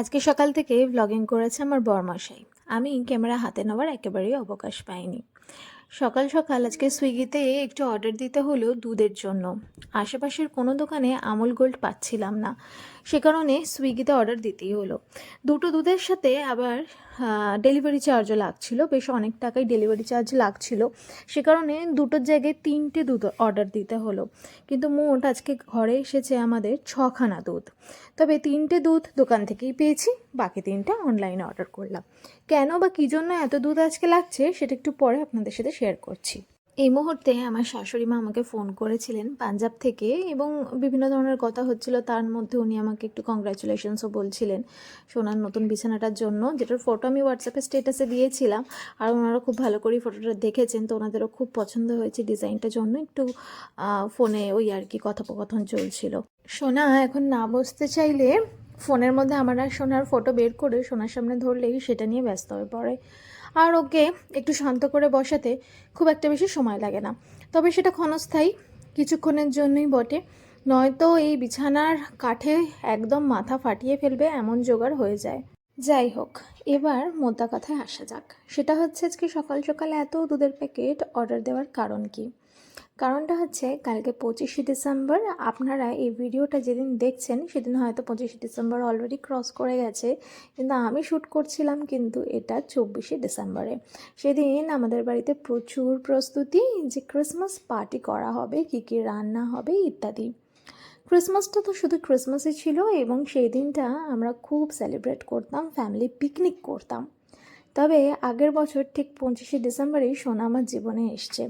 আজকে সকাল থেকে ব্লগিং করেছে আমার বরমশাই। আমি ক্যামেরা হাতে নেওয়ার একেবারেই অবকাশ পাইনি। সকাল সকাল আজকে সুইগিতে একটু অর্ডার দিতে হলো দুধের জন্য। আশেপাশের কোনো দোকানে আমুল গোল্ড পাচ্ছিলাম না। সে কারণে সুইগিতে অর্ডার দিতেই হলো। দুটো দুধের সাথে আবার ডেলিভারি চার্জও লাগছিল। বেশ অনেক টাকাই ডেলিভারি চার্জ লাগছিল। সে কারণে দুটোর জায়গায় তিনটে দুধ অর্ডার দিতে হলো। কিন্তু মোট আজকে ঘরে এসেছে আমাদের ছখানা দুধ। তবে তিনটে দুধ দোকান থেকেই পেয়েছি, বাকি তিনটে অনলাইনে অর্ডার করলাম। কেন বা কী জন্য এত দুধ আজকে লাগছে, সেটা একটু পরে আপনাদের সাথে শেয়ার করছি। এই মুহূর্তে আমার শাশুড়ি মা আমাকে ফোন করেছিলেন পাঞ্জাব থেকে এবং বিভিন্ন ধরনের কথা হচ্ছিল। তার মধ্যে উনি আমাকে একটু কংগ্রাচুলেশনসও বলছিলেন সোনার নতুন বিছানাটার জন্য। যেটার ফটো আমি হোয়াটসঅ্যাপে স্টেটাসে দিয়েছিলাম আর ওনারা খুব ভালো করেই ফটোটা দেখেছেন। তো ওনাদেরও খুব পছন্দ হয়েছে ডিজাইনটার জন্য। একটু ফোনে ওই আর কি কথোপকথন চলছিল। সোনা, এখন না বসতে চাইলে ফোনের মধ্যে আমার আর সোনার ফটো বের করে সোনার সামনে ধরলেই সেটা নিয়ে ব্যস্ত হয়ে পড়ে। আর ওকে একটু শান্ত করে বসাতে খুব একটা বেশি সময় লাগে না। তবে সেটা ক্ষণস্থায়ী, কিছুক্ষণের জন্যই বটে। নয়তো এই বিছানার কাঠে একদম মাথা ফাটিয়ে ফেলবে এমন জোগাড় হয়ে যায়। যাই হোক, এবার মোদ্দা কথায় আসা যাক। সেটা হচ্ছে আজকে সকাল সকাল এত দুধের প্যাকেট অর্ডার দেওয়ার কারণ কি? কারণটা হচ্ছে কালকে পঁচিশে ডিসেম্বর, আপনারা এই ভিডিওটা যেদিন দেখছেন সেদিন হয়তো পঁচিশে ডিসেম্বর অলরেডি ক্রস করে গেছে। কিন্তু আমি শ্যুট করছিলাম কিন্তু এটা চব্বিশে ডিসেম্বরে। সেদিন আমাদের বাড়িতে প্রচুর প্রস্তুতি যে ক্রিসমাস পার্টি করা হবে, কী কী রান্না হবে ইত্যাদি। ক্রিসমাসটা তো শুধু ক্রিসমাসই ছিল এবং সেই দিনটা আমরা খুব সেলিব্রেট করতাম ফ্যামিলি পিকনিক করতাম। তবে আগের বছর ঠিক পঁচিশে ডিসেম্বরেই সোনা আমার জীবনে এসছে।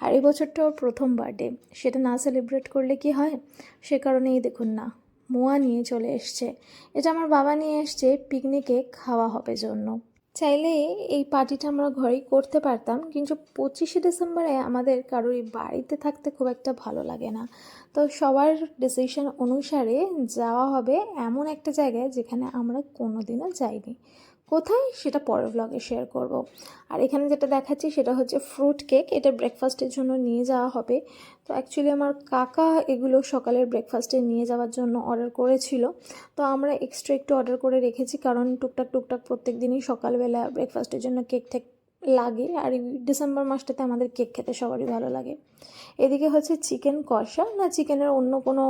আর এই বছরটা ওর প্রথম বার্থডে সেটা না সেলিব্রেট করলে কি হয়? সে কারণেই দেখুন না। মোয়া নিয়ে চলে এসছে। এটা আমার বাবা নিয়ে এসছে পিকনিকে খাওয়া হবে জন্য। চাইলে এই পার্টিটা আমরা ঘরেই করতে পারতাম, কিন্তু পঁচিশে ডিসেম্বরে আমাদের কারোর বাড়িতে থাকতে খুব একটা ভালো লাগে না। তো সবার ডিসিশন অনুসারে যাওয়া হবে এমন একটা জায়গায় যেখানে আমরা কোনোদিনও যাইনি। কোথায়? সেটা পরের ব্লগে শেয়ার করব। আর এখানে যেটা দেখাচ্ছি সেটা হচ্ছে ফ্রুট কেক এটা ব্রেকফাস্টের জন্য নিয়ে যাওয়া হবে। তো অ্যাকচুয়ালি আমার কাকা এগুলো সকালের ব্রেকফাস্টে নিয়ে যাওয়ার জন্য অর্ডার করেছিল। তো আমরা এক্সট্রা একটু অর্ডার করে রেখেছি কারণ টুকটাক টুকটাক প্রত্যেক দিনই সকালবেলা ব্রেকফাস্টের জন্য কেক ঠেক লাগে আর এই ডিসেম্বর মাসটাতে আমাদের কেক খেতে সবারই ভালো লাগে। এদিকে হচ্ছে চিকেন কষা। না, চিকেনের অন্য কোনো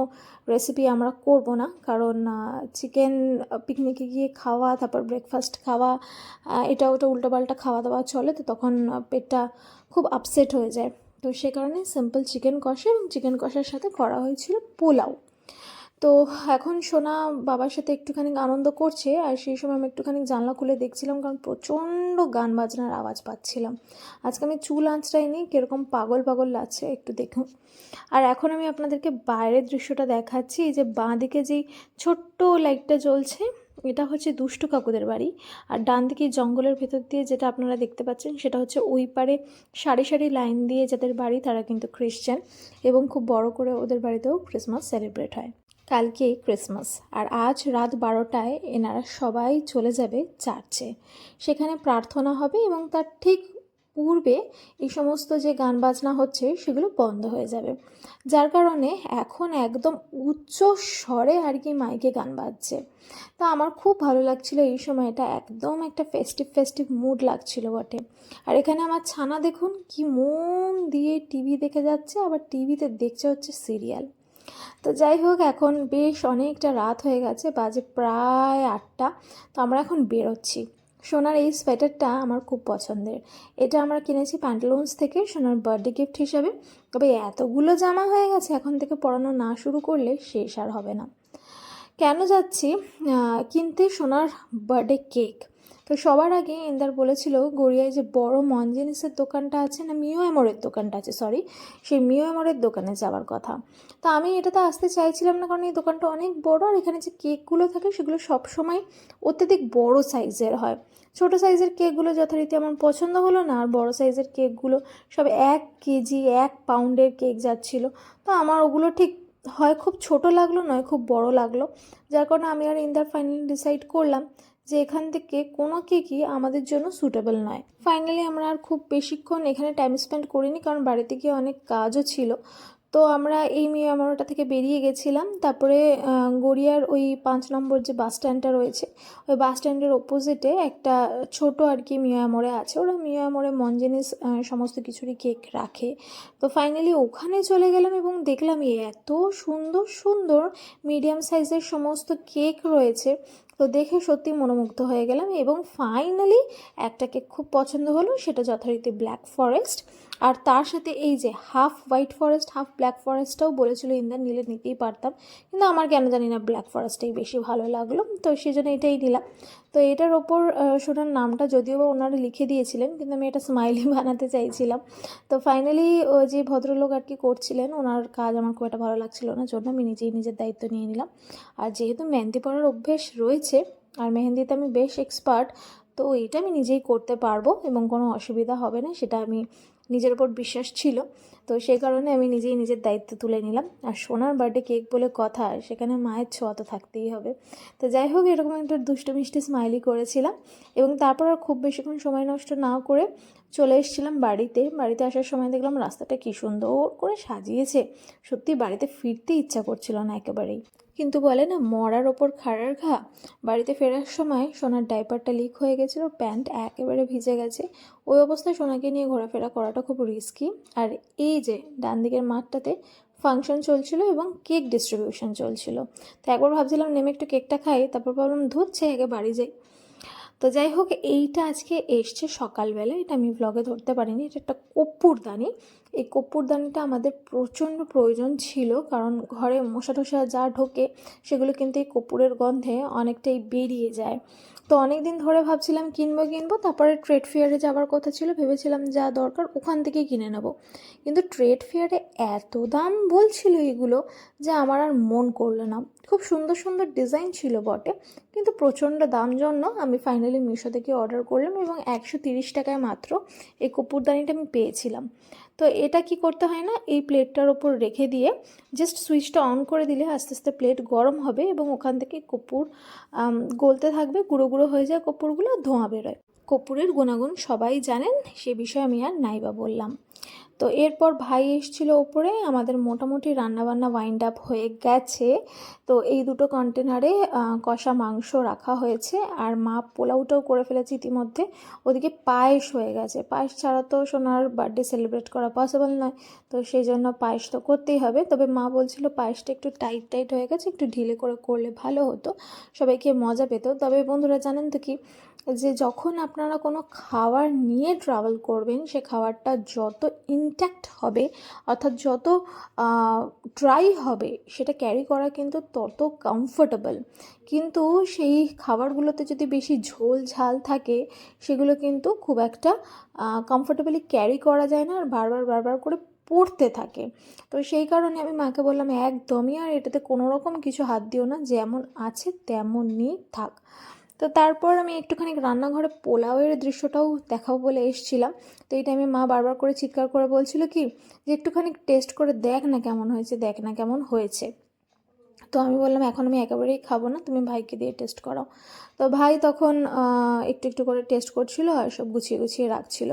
রেসিপি আমরা করব না। কারণ চিকেন পিকনিকে গিয়ে খাওয়া, তারপর ব্রেকফাস্ট খাওয়া এটা ওটা উল্টোপাল্টা খাওয়া দাওয়া চলে তো তখন পেটটা খুব আপসেট হয়ে যায়। তো সে কারণে সিম্পল চিকেন কষা এবং চিকেন কষার সাথে করা হয়েছিল পোলাও। তো এখন সোনা বাবার সাথে একটুখানি আনন্দ করছে, আর সেই সময় আমি একটুখানি জানলা খুলে দেখছিলাম কারণ প্রচণ্ড গান বাজনার আওয়াজ পাচ্ছিলাম। আজকে আমি চুল আঁচড়াইনি, কীরকম পাগল পাগল লাগছে একটু দেখুন। আর এখন আমি আপনাদেরকে বাইরের দৃশ্যটা দেখাচ্ছি যে বাঁ দিকে যেই ছোট্ট লাইটটা জ্বলছে, এটা হচ্ছে দুষ্টু কাকুদের বাড়ি। আর ডান দিকে জঙ্গলের ভেতর দিয়ে যেটা আপনারা দেখতে পাচ্ছেন, সেটা হচ্ছে ওই পারে সারি সারি লাইন দিয়ে যাদের বাড়ি, তারা কিন্তু খ্রিশ্চান এবং খুব বড় করে ওদের বাড়িতেও ক্রিসমাস সেলিব্রেট হয়। কালকে ক্রিসমাস। আর আজ রাত বারোটায় এনারা সবাই চলে যাবে চার্চে। সেখানে প্রার্থনা হবে এবং তার ঠিক পূর্বে এই সমস্ত যে গান বাজনা হচ্ছে সেগুলো বন্ধ হয়ে যাবে। যার কারণে এখন একদম উচ্চ স্বরে আর কি মাইকে গান বাজছে। তা আমার খুব ভালো লাগছিল এই সময়টা, একদম একটা ফেস্টিভ ফেস্টিভ মুড লাগছিল বটে। আর এখানে আমার ছানা দেখুন কি মন দিয়ে টিভি দেখে যাচ্ছে, আবার টিভিতে দেখছে হচ্ছে সিরিয়াল তো যাই হোক, এখন বেশ অনেকটা রাত হয়ে গেছে, বাজে প্রায় আটটা। তো আমরা এখন বেরোচ্ছি। সোনার এই সোয়েটারটা আমার খুব পছন্দের। এটা আমরা কিনেছি প্যান্টালুন্স থেকে, সোনার বার্থডে গিফট হিসাবে। তবে এতগুলো জামা হয়ে গেছে, এখন থেকে পরানো না শুরু করলে শেষ আর হবে না। কেন যাচ্ছি? কিনতে সোনার বার্থডে কেক তো সবার আগে ইন্দার বলেছিল, গড়িয়ায় যে বড় মনজিনিসের দোকানটা আছে না, মিও অ্যামোরের দোকানটা আছে সরি সেই মিও অ্যামোরের দোকানে যাওয়ার কথা। তো আমি এটাতে আসতে চাইছিলাম না, কারণ এই দোকানটা অনেক বড়, আর এখানে যে কেকগুলো থাকে সেগুলো সবসময় অত্যধিক বড় সাইজের হয়। ছোট সাইজের কেকগুলো যথারীতি আমার পছন্দ হলো না, আর বড় সাইজের কেকগুলো সব এক কেজি, এক পাউন্ডের কেক যাচ্ছিল। তো আমার ওগুলো ঠিক হয়, খুব ছোট লাগল, নয় খুব বড় লাগল। যার কারণে আমি আর ইন্দার ফাইনালি ডিসাইড করলাম যে এখান থেকে কোনো কেকই আমাদের জন্য সুটেবল নয়। ফাইনালি আমরা আর খুব বেশিক্ষণ এখানে টাইম স্পেন্ড করিনি, কারণ বাড়িতে গিয়ে অনেক কাজও ছিল। তো আমরা এই মিয়ামরটা থেকে বেরিয়ে গেছিলাম। তারপরে গড়িয়ার ওই পাঁচ নম্বর যে বাস স্ট্যান্ডটা রয়েছে, ওই বাস স্ট্যান্ডের অপোজিটে একটা ছোট আর কি মিয়ামরে আছে। ওরা মিয়ামরে মন জিনিস সমস্ত কিছুরই কেক রাখে। তো ফাইনালি ওখানে চলে গেলাম এবং দেখলাম এত সুন্দর সুন্দর মিডিয়াম সাইজের সমস্ত কেক রয়েছে। তো দেখে সত্যি মনোমুগ্ধ হয়ে গেলাম এবং ফাইনালি একটা কেক খুব পছন্দ হলো, সেটা যথারীতি ব্ল্যাক ফরেস্ট আর তার সাথে এই যে half white forest half black ফরেস্টটাও বলেছিল ইন্দার, নিলে নিতেই পারতাম। কিন্তু আমার কেন জানি না ব্ল্যাক ফরেস্টটাই বেশি ভালো লাগল, তো সেই জন্য এটাই নিলাম। তো এটার ওপর সোনার নামটা যদিও বা ওনারা লিখে দিয়েছিলেন, কিন্তু আমি এটা স্মাইলি বানাতে চাইছিলাম। তো ফাইনালি ও যে ভদ্রলোক আর কি করছিলেন, ওনার কাজ আমার খুব একটা ভালো লাগছিল না, জন্য আমি নিজেই নিজের দায়িত্ব নিয়ে নিলাম। আর যেহেতু মেহেন্দি পড়ার অভ্যেস রয়েছে আর মেহেন্দিতে আমি বেশ এক্সপার্ট তো এটা আমি নিজেই করতে পারব এবং কোনো অসুবিধা হবে না, সেটা আমি নিজের ওপর বিশ্বাস ছিল। তো সেই কারণে আমি নিজেই নিজের দায়িত্ব তুলে নিলাম। আর সোনার বার্থডে কেক বলে কথা, সেখানে মায়ের ছোঁয়া তো থাকতেই হবে। তো যাই হোক, এরকম একটা দুষ্ট মিষ্টি স্মাইলি করেছিলাম এবং তারপর আর খুব বেশিক্ষণ সময় নষ্ট না করে চলে এসেছিলাম বাড়িতে। বাড়িতে আসার সময় দেখলাম রাস্তাটা কী সুন্দর করে সাজিয়েছে। সত্যি বাড়িতে ফিরতে ইচ্ছা করছিল না একেবারেই। কিন্তু বলে না, মরার ওপর খাড়ার ঘা। বাড়িতে ফেরার সময় সোনার ডাইপারটা লিক হয়ে গেছিল, প্যান্ট একেবারে ভিজে গেছে। ওই অবস্থায় সোনাকে নিয়ে ঘোরাফেরা করাটা খুব রিস্কি আর এই যে ডান দিকের মাঠটাতে ফাংশন চলছিল এবং কেক ডিস্ট্রিবিউশন চলছিল। তো একবার ভাবছিলাম, নেমে একটু কেকটা খাই। তারপর ভাবলাম ধুচ্ছে আগে বাড়ি যাই। তো যাই হোক, এইটা আজকে এসছে সকালবেলা। এটা আমি ব্লগে ধরতে পারিনি, এটা একটা কপ্পুরদানি এই কপ্পুরদানিটা আমাদের প্রচণ্ড প্রয়োজন ছিল, কারণ ঘরে মশা টশা যা ঢোকে সেগুলো কিন্তু এই কর্পূরের গন্ধে অনেকটাই বেরিয়ে যায়। তো অনেক দিন ধরে ভাবছিলাম কিনবো কিনবো, তারপরে ট্রেড ফেয়ারে যাওয়ার কথা ছিল, ভেবেছিলাম যা দরকার ওখান থেকেই কিনে নেব। কিন্তু ট্রেড ফেয়ারে এত দাম বলছিল এগুলো যে আমার আর মন করল না। খুব সুন্দর সুন্দর ডিজাইন ছিল বটে, কিন্তু প্রচণ্ড দাম জন্য আমি ফাইনালি মিশো থেকে অর্ডার করলাম এবং একশো তিরিশ টাকায় মাত্র এই কপুরদানিটা আমি পেয়েছিলাম। তো এটা কি করতে হয় না? এই প্লেটটার ওপর রেখে দিয়ে জাস্ট সুইচটা অন করে দিলে আস্তে আস্তে প্লেট গরম হবে এবং ওখান থেকে কপুর গলতে থাকবে, গুঁড়ো গুঁড়ো হয়ে যায় কপুরগুলো ধোঁয়া বেরোয়। কপুরের গুণাগুণ সবাই জানেন, সে বিষয়ে আমি আর নাইবা বললাম। তো এরপর ভাই এসেছিল ওপরে, আমাদের মোটামুটি রান্নাবান্না ওয়াইন্ড আপ হয়ে গেছে। তো এই দুটো কন্টেনারে কষা মাংস রাখা হয়েছে আর মা পোলাওটাও করে ফেলেছে ইতিমধ্যে। ওদিকে পায়েস হয়ে গেছে। পায়েস ছাড়া তো সোনার বার্থডে সেলিব্রেট করা পসিবল নয়, তো সেই জন্য পায়েস তো করতেই হবে। তবে মা বলছিল পায়েসটা একটু টাইট টাইট হয়ে গেছে, একটু ঢিলে করে করলে ভালো হতো, সবাইকে মজা পেত। তবে বন্ধুরা জানেন তো কি যে যখন আপনারা কোনো খাবার নিয়ে ট্রাভেল করবেন, সে খাবারটা যত ইনট্যাক্ট হবে, অর্থাৎ যত ড্রাই হবে, সেটা ক্যারি করা কিন্তু তত কমফোর্টেবল কিন্তু সেই খাবারগুলোতে যদি বেশি ঝোল ঝাল থাকে, সেগুলো কিন্তু খুব একটা কমফোর্টেবলি ক্যারি করা যায় না, আর বারবার বারবার করে পড়তে থাকে। তো সেই কারণে আমি মাকে বললাম, একদমই, আর এটাতে কোনো রকম কিছু হাত দিও না, যেমন আছে তেমনই থাক। তো তারপর আমি একটুখানি রান্নাঘরে পোলাওয়ের দৃশ্যটাও দেখাবো বলে এসছিলাম। তো এই টাইমে মা বারবার করে চিৎকার করে বলছিল কি, যে একটুখানি টেস্ট করে দেখ না কেমন হয়েছে, দেখ না কেমন হয়েছে। তো আমি বললাম, এখন আমি একেবারেই খাব না, তুমি ভাইকে দিয়ে টেস্ট করাও। তো ভাই তখন একটু একটু করে টেস্ট করছিল আর সব গুছিয়ে গুছিয়ে রাখছিল।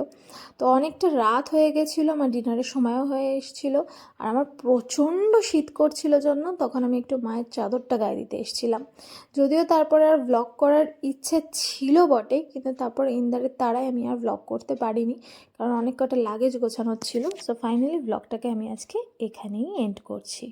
তো অনেকটা রাত হয়ে গেছিল, আমার ডিনারের সময়ও হয়ে এসেছিল। আর আমার প্রচণ্ড শীত করছিল জন্য তখন আমি একটু মায়ের চাদরটা গায়ে দিতে এসেছিলাম। যদিও তারপরে আর ব্লগ করার ইচ্ছে ছিল বটে, কিন্তু তারপর ইন্দারের তারাই আমি আর ব্লগ করতে পারিনি, কারণ অনেক কটা লাগেজ গোছানোর ছিল। সো ফাইনালি ব্লগটাকে আমি আজকে এখানেই এন্ড করছি।